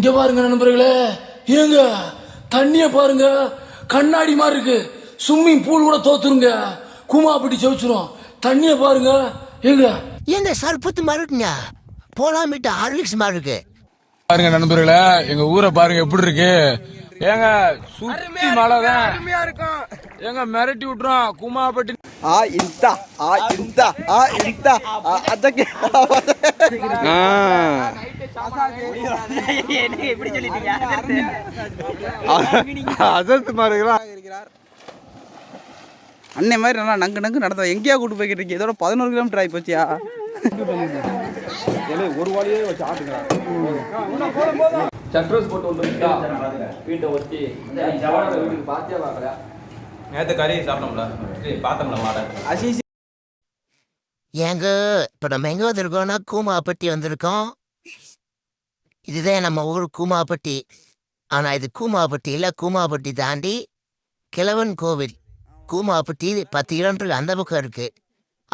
இங்க பாருங்க நண்பர்களே ஏங்க தண்ணிய பாருங்க. கண்ணாடி மாதிரி இருக்கு. ஸ்விம்மிங் பூல் கூட தோத்துருங்க. குமா அப்படி செவிச்சிரும். தண்ணிய பாருங்க. ஏங்க ஏங்க சர்பத்து மாதிரி இருக்குங்க. போலாமிட்ட ஹார்லிக்ஸ் மாதிரி இருக்கு. பாருங்க நண்பர்களே எங்க ஊரை பாருங்க எப்படி இருக்கு? ஏங்க சுத்தி மழை தான் ஏங்க மிரட்டி விட்டுறோம். குமாப்பட்டி ஆ இந்த ஆ இந்த ஆ இந்த ஆ அதಕ್ಕೆ அசத்து மாதிரி இருக்கிறார் அன்னை மாதிரி நல்லா நங்கு நங்கு நடந்தோம் எங்கேயா கூட்டு போய்கிட்டு இருக்கீங்க இதோட பதினோரு கிலோமீட்டர் ஆகி போச்சியா ஒரு வாலியே வச்சு ஆட்டுங்களா சட்ரோஸ் போட்டு வீட்டை ஒட்டி வீட்டுக்கு பார்த்தே பார்க்கல நேற்று கறி சாப்பிட்டோம்ல. சரி, பார்த்தோம்ல மாடை. அசிசி. ஏங்க இப்போ நம்ம எங்கே வந்திருக்கோம்னா கூமாப்பட்டி வந்திருக்கோம். இதுதான் நம்ம ஊர் கூமாப்பட்டி. ஆனால் இது கூமாப்பட்டி இல்லை கூமாப்பட்டி தாண்டி கிழவன் கோவில். கூமாப்பட்டி பத்து கிலோமீட்டருக்கு அந்த பக்கம் இருக்கு.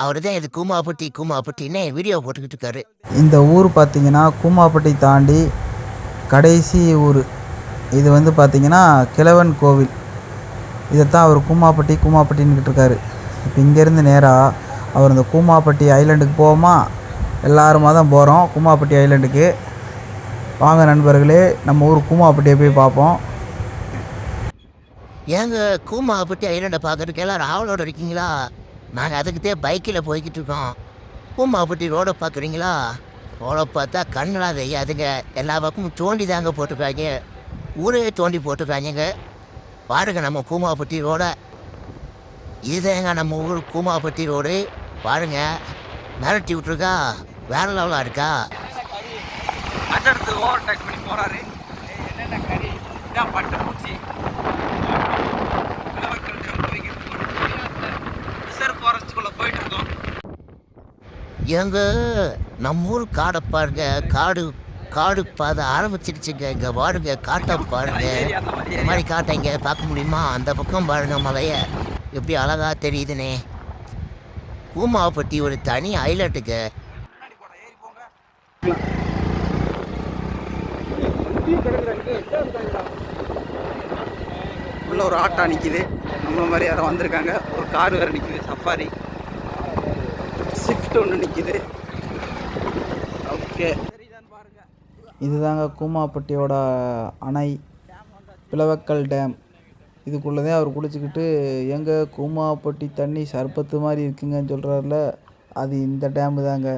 அவர் தான் இது கூமாப்பட்டி கூமாப்பட்டின்னு வீடியோ போட்டுக்கிட்டு இருக்காரு. இந்த ஊர் பார்த்தீங்கன்னா கூமாப்பட்டி தாண்டி கடைசி ஊர். இது வந்து பார்த்தீங்கன்னா கிழவன் கோவில். இதைத்தான் அவர் கூமாப்பட்டி கூமாப்பட்டின்னுக்கிட்டு இருக்காரு. இப்போ இங்கேருந்து நேராக அவர் இந்த கூமாப்பட்டி ஐலண்டுக்கு போவோமா? எல்லாருமா தான் போகிறோம் கூமாப்பட்டி ஐலண்டுக்கு. வாங்க நண்பர்களே நம்ம ஊர் கூமாப்பட்டியை போய் பார்ப்போம். ஏங்க கூமாப்பட்டி ஐலண்டை பார்க்கறதுக்கு எல்லாரும் ஆவலோட இருக்கீங்களா? நாங்கள் அதுக்குதே பைக்கில் போய்கிட்டு இருக்கோம். கூமாப்பட்டி ரோடை பார்க்குறீங்களா? ரோடை பார்த்தா கண்ணெலாம் வெய்யாதுங்க. எல்லா பக்கமும் தோண்டி தாங்க போட்டிருக்காங்க. ஊரே தோண்டி போட்டிருக்காங்க பாருங்க நம்ம கூமாப்பட்டி ரோட. இதுதாங்க நம்ம ஊர் கூமாப்பட்டி ரோடு. பாருங்க மிரட்டி விட்ருக்கா வேற லெவலாக இருக்கா? அடுத்து ஓவர் டேக் பண்ணி போறாரு. என்னென்ன கறி? இதான் பட்டு பூச்சி. போயிட்டு இருக்கோம். எங்க? நம்ம ஊர் காடை பாருங்க காடு காடு பாதை ஆரம்பிச்சிருச்சுங்க இங்கே பாருங்க காட்டை பாருங்க. இந்த மாதிரி காட்டை இங்கே பார்க்க முடியுமா? அந்த பக்கம் பாருங்க மலையை. எப்படி அழகா தெரியுதுனே. பற்றி ஒரு தனி ஐலட்டுக்கு உள்ள ஒரு ஆட்டோ நிற்கிது நம்ம மாதிரி யாரோ வந்திருக்காங்க. ஒரு கார் வேறு நிற்கிது சஃபாரி ஸ்விஃப்ட் ஒன்று நிற்கிது ஓகே இதுதாங்க கூமாப்பட்டியோட அணை பிளவக்கல் டேம். இதுக்குள்ளே தான் அவர் குளிச்சுக்கிட்டு எங்கே கூமாப்பட்டி தண்ணி சர்பத்து மாதிரி இருக்குங்கன்னு சொல்கிறாருல அது இந்த டேமு தாங்க.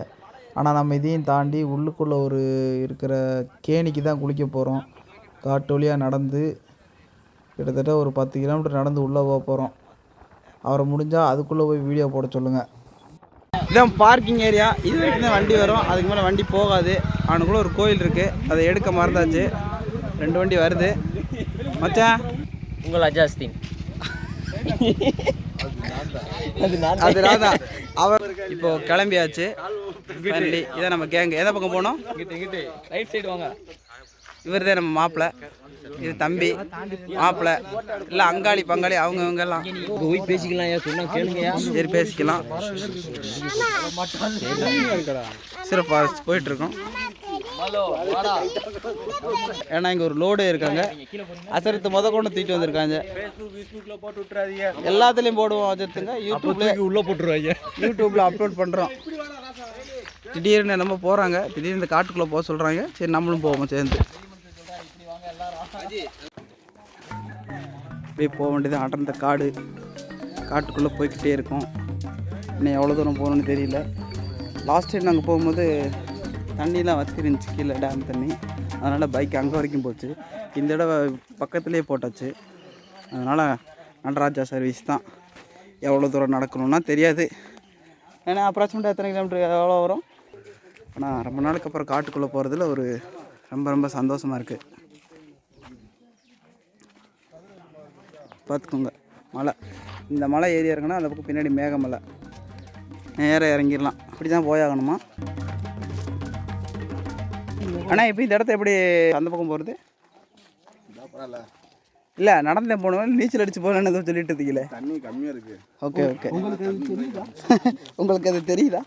ஆனால் நம்ம இதையும் தாண்டி உள்ளுக்குள்ளே ஒரு இருக்கிற கேணிக்கு தான் குளிக்க போகிறோம் காட்டு வழியாக நடந்து கிட்டத்தட்ட ஒரு பத்து கிலோமீட்டர் நடந்து உள்ளே போக போகிறோம் அவரை முடிஞ்சால் அதுக்குள்ளே போய் வீடியோ போட சொல்லுங்கள் இதான் பார்க்கிங் ஏரியா இது வரைக்கும் தான் வண்டி வரும். அதுக்கு மேலே வண்டி போகாது. அவனுக்குள்ள ஒரு கோயில் இருக்குது அதை எடுக்க மறந்தாச்சு. ரெண்டு வண்டி வருது. மச்சான்? உங்கள் அஜாஸ்தீன் அது ராதா அவர் இப்போ கிளம்பியாச்சு. இதான் நம்ம கேங்கு எந்த பக்கம் போனோம்? ரைட் சைடு வாங்க. இவர் தான் நம்ம மாப்பிள்ளை இது தம்பி மாப்பிள்ளை இல்லை அங்காளி பங்காளி அவங்க இவங்க எல்லாம் போய் பேசிக்கலாம் ஏன் சொன்னா கேளுங்கயா சரி பேசிக்கலாம். சிறப்பாக போயிட்டு இருக்கோம் ஏன்னா இங்கே ஒரு லோடு இருக்காங்க. அசரத்து முத கொண்டு தூக்கிட்டு வந்திருக்காங்க. எல்லாத்துலேயும் போடுவோம் அஜத்துங்க. யூடியூப்ல உள்ள போட்டுருவாங்க. யூடியூப்ல அப்லோட் பண்ணுறோம் திடீர்னு நம்ம போகிறாங்க திடீர்னு இந்த காட்டுக்குள்ளே போக சொல்கிறாங்க சரி நம்மளும் போவோம் சேர்ந்து. அப்படியே போக வேண்டியது அடர்ந்த காடு. காட்டுக்குள்ளே போய்கிட்டே இருக்கோம். இன்னும் எவ்வளோ தூரம் போகணும்னு தெரியல. லாஸ்ட் டைம் நாங்கள் போகும்போது தண்ணியெலாம் வத்திருந்துச்சு கீழே டேம் தண்ணி. அதனால் பைக் அங்கே வரைக்கும் போச்சு. இந்த தடவை பக்கத்துலேயே போட்டாச்சு. அதனால் நடராஜா சர்வீஸ் தான். எவ்வளோ தூரம் நடக்கணும்னா தெரியாது. ஏன்னா அப்ராக்சிமேட்டாக எத்தனை கிலோமீட்டர் எவ்வளோ வரும்? ஆனால் ரொம்ப நாளுக்கு அப்புறம் காட்டுக்குள்ளே போகிறதுல ஒரு ரொம்ப ரொம்ப சந்தோஷமாக இருக்குது பார்த்துக்கோங்க. மலை. இந்த மலை ஏறி இறங்கினா அந்த பக்கம் பின்னாடி மேகமலை. நேராக இறங்கிடலாம். அப்படி தான் போயாகணுமா? ஆனால் இப்போ இந்த இடத்த எப்படி அந்த பக்கம் போகிறது இல்லை நடந்தே போகணும். நீச்சல் அடிச்சு போகணும்னு ஏதோ சொல்லிட்டு இருக்கீங்களே. தண்ணி கம்மியாக இருக்குது ஓகே ஓகே. உங்களுக்கு அது தெரியுதா?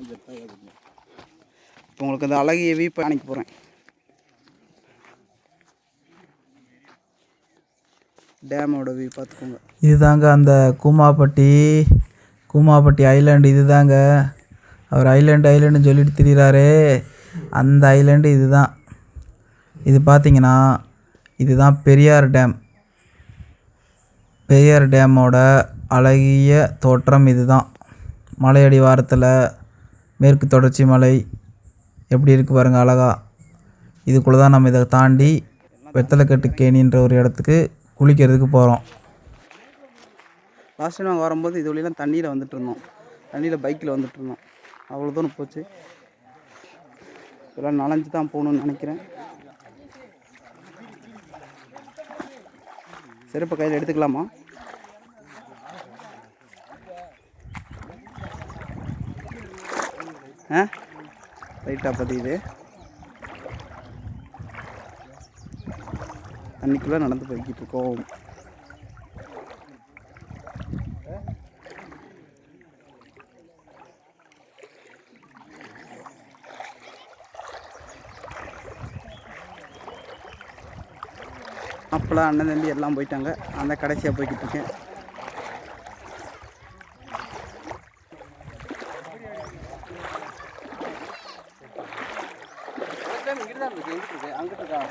இப்போ இப்போ உங்களுக்கு அந்த அழகிய வீப்பை காணிக்க போகிறேன் டேமோட வியூ பார்த்துக்கோங்க. இதுதாங்க அந்த கூமாப்பட்டி கூமாப்பட்டி ஐலாண்டு இதுதாங்க. அவர் ஐலாண்டு ஐலாண்டுன்னு சொல்லிட்டு திரிகிறாரு அந்த ஐலாண்டு இதுதான். இது பார்த்தீங்கன்னா இதுதான் பெரியார் டேம் பெரியார் டேமோட அழகிய தோற்றம் இதுதான். மலையடி வாரத்தில் மேற்கு தொடர்ச்சி மலை எப்படி இருக்குது பாருங்கள் அழகா. இதுக்குள்ளே தான் நம்ம இதை தாண்டி வெத்தலைக்கட்டு கேணின்ற ஒரு இடத்துக்கு குளிக்கிறதுக்கு போகிறோம். லாஸ்ட் டைம் நாங்கள் வரும்போது இது வழியெல்லாம் தண்ணியில் வந்துட்டு இருந்தோம். தண்ணியில் பைக்கில் வந்துட்டு இருந்தோம். அவ்வளோ தூரம் போச்சு. இதெல்லாம் நனைஞ்சு தான் போகணும்னு நினைக்கிறேன். செருப்பை கையில் எடுத்துக்கலாமா? ஆ? லைட்டாக பதியுது. தண்ணிக்குள்ளே நடந்து போய்கிட்டு இருக்கோம் அப்போலாம் அண்ணன் தம்பி எல்லாம் போயிட்டாங்க. அந்த கடைசியாக போய்கிட்டு இருக்கேன்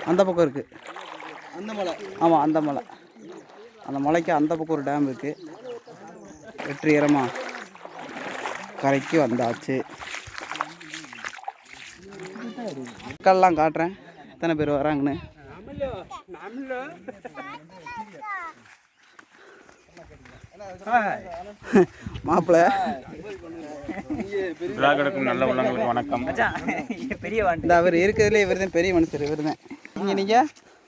அந்த பக்கம் இருக்குது ஆமாம் அந்த மலை. அந்த மலைக்கு அந்த பக்கம் ஒரு டேம் இருக்குது வெற்றிகரமாக கரைக்கு வந்தாச்சு. மக்கள்லாம் காட்டுறேன். எத்தனை பேர் வராங்கன்னு. மாப்பிள்ள விழாக்களுக்கும் நல்ல உள்ளங்களுக்கு வணக்கம். இந்த அவர் இருக்கிறதுல இவர் தான் பெரிய மனுஷர் இவர் தான் நீங்கள் நீங்கள்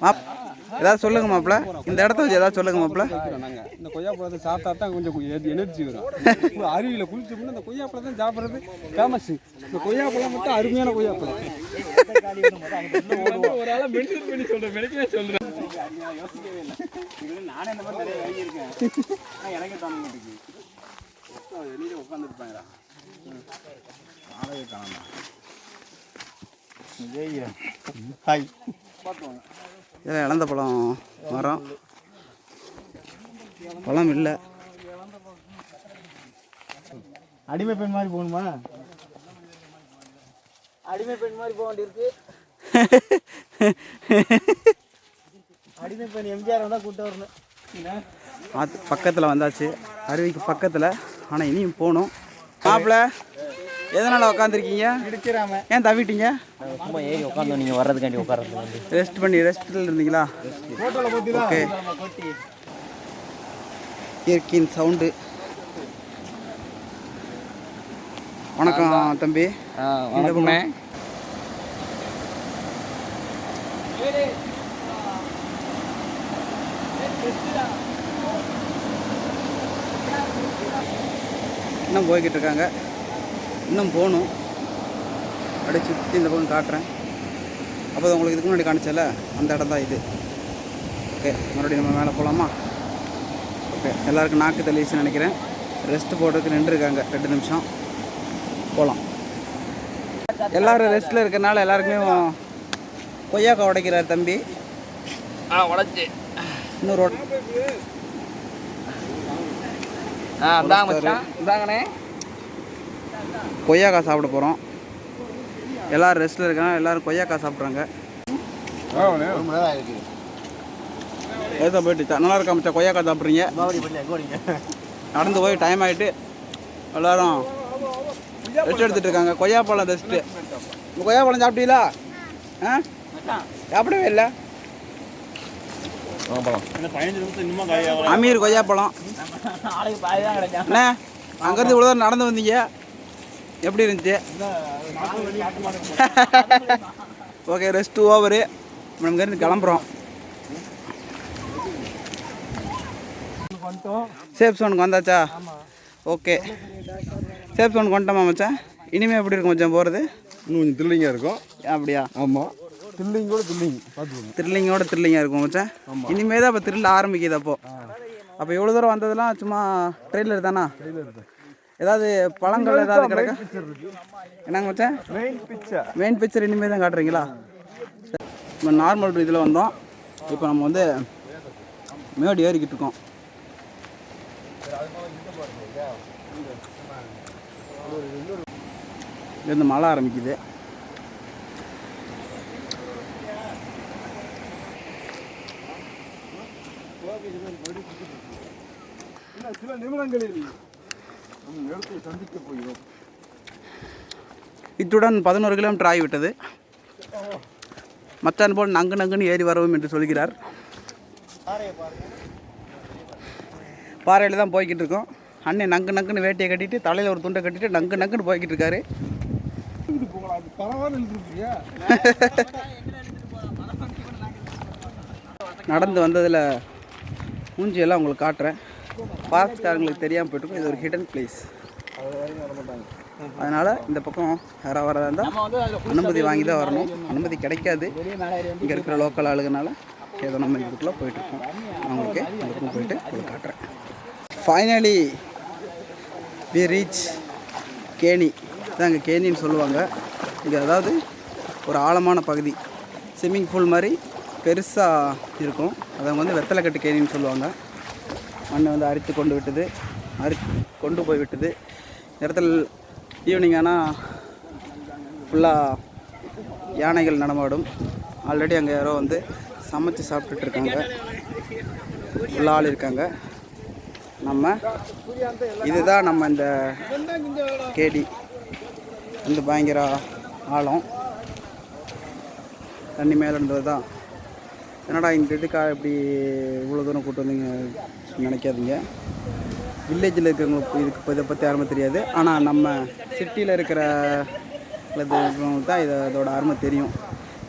மாப் ஏதாவது சொல்லுங்க மாப்பிள்ள இந்த இடத்த வச்சு ஏதாவது சொல்லுங்க மாப்பிள்ள நாங்கள் இந்த கொய்யாப்பழத்தை சாப்பிட்டா தான் கொஞ்சம் எனர்ஜி வரும். அருவியில் குளிச்சோம்னா இந்த கொய்யாப்பழம் தான் சாப்பிட்றது ஃபேமஸ் இந்த கொய்யாப்பழம் மட்டும் அருமையான கொய்யாப்பழம். ஒரு ஆளாக மென்ஷன் பண்ணி சொல்கிறேன் மெடிக்கவே சொல்கிறேன் நானே இந்த மாதிரி நிறைய வாங்கியிருக்கேன் எனக்கு தோண மாட்டேங்குது வெளியில் உட்காந்துருப்பாங்களா இதில் இழந்த பழம் மரம். பழம் இல்லை. அடிமை பெண் மாதிரி போகணுமா? அடிமை பெண் மாதிரி போக வேண்டியிருக்கு. அடிமை பெண் எம்ஜிஆர் வந்தால் கூப்பிட்டு வரணும். ஆத்து பக்கத்தில் வந்தாச்சு. அருவிக்கு பக்கத்தில். ஆனால் இனியும் போகணும். மாப்பிள்ள எதனால் உட்காந்துருக்கீங்க ஏன் தவிட்டீங்க? சும்மா ஏறி உட்காந்தோம் நீங்கள் வர்றதுக்காண்டி உட்கார்றது வந்து. ரெஸ்ட் பண்ணி ரெஸ்ட்டில் இருந்தீங்களா? ஓகே இயற்கையின் சவுண்டு. வணக்கம் தம்பி. வணக்கமே இன்னும் போய்கிட்டு இருக்காங்க? இன்னும் போகணும். அப்படியே சுற்றி இந்த பக்கம் காட்டுறேன். அப்போ உங்களுக்கு இதுக்கு முன்னாடி காணிச்சல அந்த இடம் தான் இது. ஓகே மறுபடியும் நம்ம மேலே போகலாமா ஓகே எல்லாருக்கும் நாக்கு தள்ளிடுச்சுன்னு நினைக்கிறேன். ரெஸ்ட் போடுறதுக்கு நின்றுருக்காங்க ரெண்டு நிமிஷம். போகலாம் எல்லாரும் ரெஸ்ட்டில் இருக்கிறனால எல்லாருக்குமே கொய்யாக்காய் உடைக்கிறார் தம்பி. ஆ உடச்சி. இன்னொரு ஆ இந்தாங்க இந்தாங்கண்ணே. கொய்யாக்காய் சாப்பிட போகிறோம் எல்லாரும் ரெஸ்ட்டில் இருக்காங்க. எல்லாரும் கொய்யாக்காய் சாப்பிட்றாங்க. ஏதோ போயிட்டு நல்லா இருக்கா மச்சான்? கொய்யாக்காய் சாப்பிட்றீங்க? நடந்து போய் டைம் ஆகிட்டு எல்லாரும் ரெஸ்ட் எடுத்துட்டு இருக்காங்க. கொய்யாப்பழம் ரெஸ்ட்டு இந்த கொய்யாப்பழம் சாப்பிட்டீங்களா? ஆ? சாப்பிடவே இல்லை. அமீர் கொய்யாப்பழம் அண்ணே அங்கேருந்து இவ்வளோ நடந்து வந்தீங்க? எப்படி இருந்துச்சு? ஓகே ரெஸ்ட் ஓவரு நம்ம இங்கேருந்து கிளம்புறோம். சேஃப் சோனுக்கு வந்தாச்சா? ஓகே சேஃப் சோனுக்கு வந்துட்டோமா மச்சான்? இனிமேல் எப்படி இருக்கும் மச்சான் போகிறது இன்னும் கொஞ்சம் த்ரில்லிங்காக இருக்கும். அப்படியா? ஆமாம் த்ரில்லிங்கோட த்ரில்லிங் பார்த்துக்கோங்க. த்ரில்லிங்கோட த்ரில்லிங்காக இருக்கும் மச்சான். இனிமே தான் இப்போ த்ரில் ஆரம்பிக்குது அப்போ. அப்போ இவ்வளோ தூரம் வந்ததெல்லாம் சும்மா ட்ரெயிலர் தானா. ஏதாவது பழங்கள் ஏதாவது கிடக்கா? என்னங்க மச்சான் மெயின் பிக்சர் மெயின் பிக்சர் இனிமேல் தான் காட்டுறீங்களா? நம்ம நார்மல் இதில் வந்தோம். இப்போ நம்ம வந்து மேடு ஏறிக்கிட்டு இருக்கோம். இருந்து மழை ஆரம்பிக்குது. சில நிமிடங்களில் நம் இடத்தை சந்திக்க போகிறோம் இத்துடன் பதினோரு கிலோமீட்டர் ஆகிவிட்டது. மச்சான் போல் நங்கு நங்குன்னு ஏறி வரவும் என்று சொல்கிறார். பாறையில் தான் போய்கிட்டு இருக்கோம். அண்ணன் நங்கு நங்குன்னு வேட்டியை கட்டிட்டு தலையில் ஒரு துண்டை கட்டிட்டு நங்கு நங்குன்னு போய்கிட்டு இருக்காரு. நடந்து வந்ததில் மூஞ்சியெல்லாம் உங்களுக்கு காட்டுறேன். ஃபாரஸ்ட்காரங்களுக்கு தெரியாமல் போயிட்டுருக்கும். இது ஒரு ஹிடன் பிளேஸ் அதனால் இந்த பக்கம் யாராவது வரதா இருந்தால் அனுமதி வாங்கி தான் வரணும். அனுமதி கிடைக்காது. இங்கே இருக்கிற லோக்கல் ஆளுங்கனால ஏதோ நம்ம இதுக்குள்ளே போயிட்டுருக்கோம். அவங்களுக்கு இந்த போயிட்டு உங்களுக்கு காட்டுறேன். ஃபைனலி வி ரீச் கேணி இதாங்க கேணின்னு சொல்லுவாங்க. இங்கே அதாவது ஒரு ஆழமான பகுதி. ஸ்விம்மிங் பூல் மாதிரி பெருசாக இருக்கும். அதை வந்து வெத்தலை கட்டு கேணின்னு சொல்லுவாங்க. மண்ணை வந்து அரித்து கொண்டு விட்டது. அரி கொண்டு போய் விட்டது. இந்த இடத்துல ஈவினிங் ஆனால் ஃபுல்லாக யானைகள் நடமாடும். ஆல்ரெடி அங்கே யாரோ வந்து சமைச்சு சாப்பிட்டுட்டு இருக்காங்க. ஃபுல்லாக ஆள் இருக்காங்க. நம்ம இதுதான் நம்ம இந்த கேடி வந்து பயங்கர ஆழம். தண்ணி மேலே இருந்தது தான் என்னடா இந்த இதுக்காக இப்படி இவ்வளோ தூரம் கூட்டு வந்தீங்க? நினைக்காதீங்க. வில்லேஜில் இருக்கிறவங்களுக்கு இதுக்கு இப்போ இதை பற்றி அருமை தெரியாது. ஆனால் நம்ம சிட்டியில் இருக்கிற இருக்கிறவங்களுக்கு தான் இதை இதோட அருமை தெரியும்.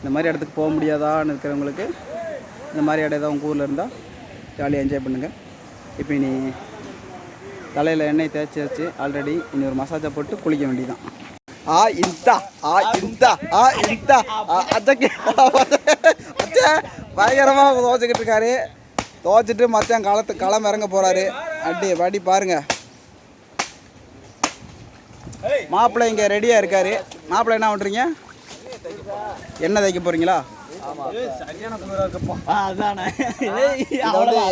இந்த மாதிரி இடத்துக்கு போக முடியாதான்னு இருக்கிறவங்களுக்கு இந்த மாதிரி இடம் ஏதாவது உங்கள் ஊரில் இருந்தால் ஜாலியாக என்ஜாய் பண்ணுங்கள் இப்போ இனி தலையில் எண்ணெய் தேய்ச்சி வச்சு ஆல்ரெடி இனி ஒரு மசாஜை போட்டு குளிக்க வேண்டியதான் ஆ இந்தா ஆ இந்தா ஆ இந்தா அச்சக்கே அச்சா பயங்கரமாக துவச்சிக்கிட்டு இருக்காரு. துவச்சிட்டு மச்சான் களத்து களம் இறங்க போகிறாரு அடி வடி பாருங்க. மாப்பிள்ளை இங்கே ரெடியாக இருக்காரு. மாப்பிள்ளை என்ன பண்ணுறீங்க என்ன தைக்க போகிறீங்களா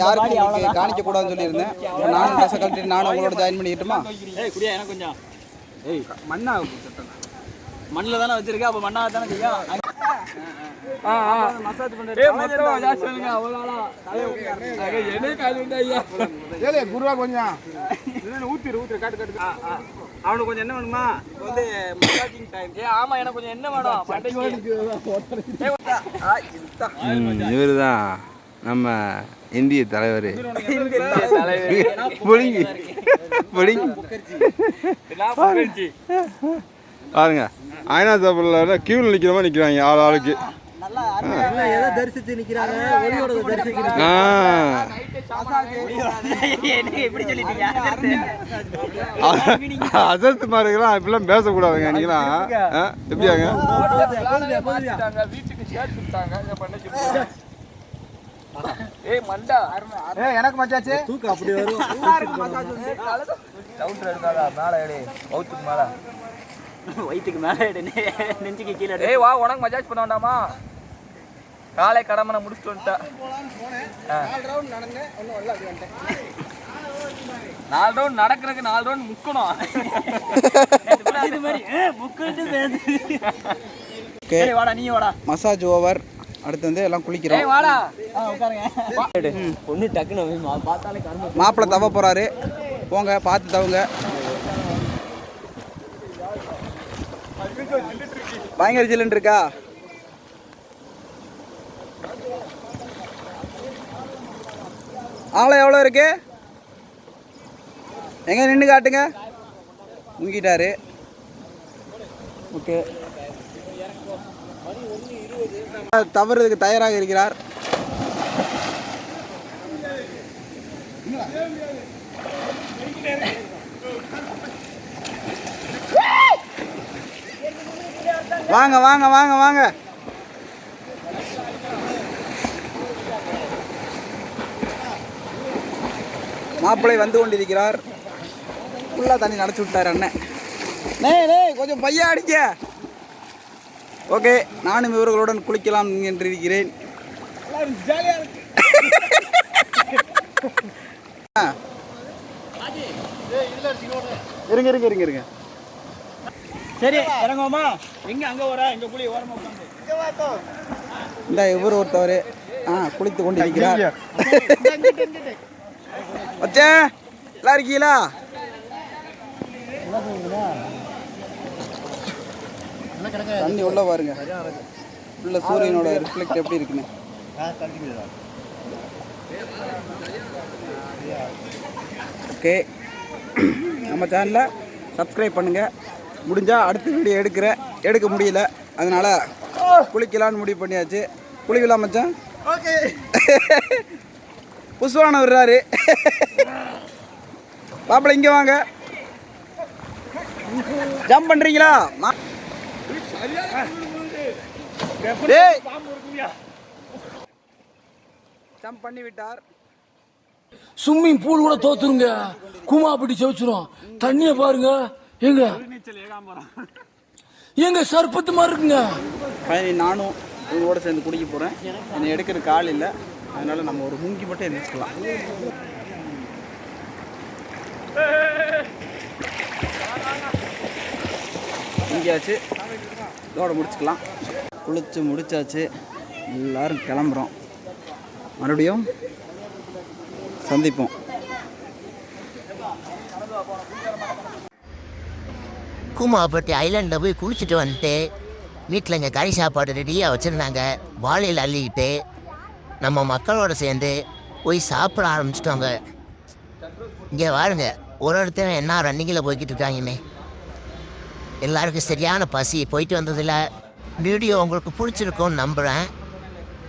யாருக்கும் காணிக்க கூடாதுன்னு சொல்லியிருந்தேன். நானும் கழட்டிட்டு நானும் உங்களோட ஜாயின் பண்ணிக்கிட்டுமா? ஏய் குடியா எனக்கு கொஞ்சம். ஏய் மண்ணா மண்ணில் தானே வச்சிருக்க அப்போ மண்ணா தானே செய்யும் குருவா கொஞ்சம். ஊத்திரு ஊத்திரு காட்டு காட்டு. அவனுக்கு கொஞ்சம் என்ன வேணுமா? வந்து மசாஜிங் டைம் ஏ ஆமா எனக்கு கொஞ்சம் என்ன வேணும்? இவர் தான் நம்ம இந்திய தலைவர். புளிங்கி. புளிங்கி. பாருங்க ஐநா சபையில் கியூவில் நிற்கிற மாதிரி நிற்கிறாங்க ஆள் ஆளுக்கு ஆ எப்படி சொல்லிட்டீங்க அசத்து மாதிரிலாம் இப்படிலாம் பேசக்கூடாதுங்க நீங்களாம் எப்படியாங்க ஏய் மண்டா எனக்கு மச்சாச்சு தூக்கம் அப்படி வரும் கவுண்டர் எடுக்காதா மேலே எடு வவுத்துக்கு மேலே வயிற்றுக்கு மேலே நெஞ்சுக்கு கீழே எடு. ஏய் வா உனக்கு மஜாஜ் பண்ண வேண்டாமா? காலை கடமை முடிச்சுட்டு வந்துட்டேன் நாலு ரவுண்ட் நடக்கிறதுக்கு நாலு ரவுண்ட் முக்கணும். இது மாதிரி முக்கிட்டு பேசு வாடா நீ வாடா. மசாஜ் ஓவர் அடுத்து வந்து எல்லாம் குளிக்கிறோம். ஏய் வாடா. ஆ உட்காருங்க. பொண்ணு டக்குன்னு மாப்பிள்ளை தவ போகிறாரு போங்க பார்த்து தவுங்க. பயங்கர ஜில்லுன்னு இருக்கா? ஆளை எவ்வளோ இருக்கு? எங்க நின்று காட்டுங்க. முங்கிட்டாரு. ஓகே. தவறுறதுக்கு தயாராக இருக்கிறார். வாங்க வாங்க வாங்க வாங்க. மாப்பிள்ளை வந்து கொண்டிருக்கிறார். ஃபுல்லாக தண்ணி நடத்தி விட்டார் அண்ணன். நே நே கொஞ்சம் பையா அடிக்க ஓகே நானும் இவர்களுடன் குளிக்கலாம் என்றிருக்கிறேன். ஆ. இருங்க இருங்க இருங்க இருங்க. சரி இறங்குவோமா? எங்க அங்க வர? எங்க புளி ஓரமா உட்காந்து. இந்த இவர் ஒருத்தவர். ஆ குளித்து கொண்டிருக்கிறார். வச்சே நல்லா இருக்கீங்களா? தண்ணி உள்ள பாருங்க. உள்ள சூரியனோட ரிஃப்ளெக்ட் எப்படி இருக்குன்னு. ஓகே நம்ம சேனலை சப்ஸ்கிரைப் பண்ணுங்க. முடிஞ்சா அடுத்த வீடியோ எடுக்கிற எடுக்க முடியல. அதனால குளிக்கலான்னு முடிவு பண்ணியாச்சு. குளிக்கலாம் மச்சான்? ஓகே. புஷ்வான விடுறாரு. பாப்பல இங்க வாங்க. ஜம்ப் டேய். ஜம்ப் பண்ணி விட்டார். ஸ்விம்மிங் பூல் கூட தோத்துருங்க. குமா பிடி செவச்சிரும் தண்ணிய பாருங்க. எங்க எங்க சர்பத்து மாதிரி இருக்குங்க? ஃபைனலி நானும் உங்களோட சேர்ந்து குடிக்க போகிறேன் என்னை எடுக்கிறதுக்கு ஆள் இல்லை. அதனால நம்ம ஒரு மூங்கி மட்டும் எந்திரிச்சுக்கலாம். முங்கியாச்சு. இதோட முடிச்சுக்கலாம். குளிச்சு முடிச்சாச்சு. எல்லாரும் கிளம்புறோம். மறுபடியும் சந்திப்போம். கூமாப்பட்டி ஐலாண்டில் போய் குளிச்சுட்டு வந்துட்டு வீட்டில் இங்கே கறி சாப்பாடு ரெடியாக வச்சுருந்தாங்க. வாழையில் அள்ளிக்கிட்டு நம்ம மக்களோட சேர்ந்து போய் சாப்பிட ஆரம்பிச்சிட்டோங்க. இங்கே வாருங்க. ஒரு ஒருத்தர் என்ன ரன்னிங்கில் போய்கிட்டு இருக்காங்கன்னு. எல்லாருக்கும் சரியான பசி. போயிட்டு வந்ததில் வீடியோ உங்களுக்கு பிடிச்சிருக்கும்னு நம்புகிறேன்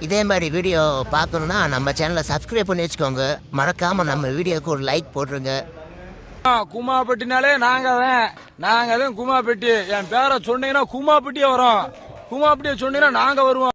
இதே மாதிரி வீடியோ பார்க்கணுன்னா நம்ம சேனலை சப்ஸ்கிரைப் பண்ணி வச்சுக்கோங்க. மறக்காமல் நம்ம வீடியோவுக்கு ஒரு லைக் போட்டுருங்க. ஆ, நாங்க தான். நாங்க தான் குமாப்பட்டி என் பேரை சொன்னீங்கன்னா குமாப்பட்டியே வரும். குமாப்பட்டியை சொன்னீங்கன்னா நாங்க வருவோம்.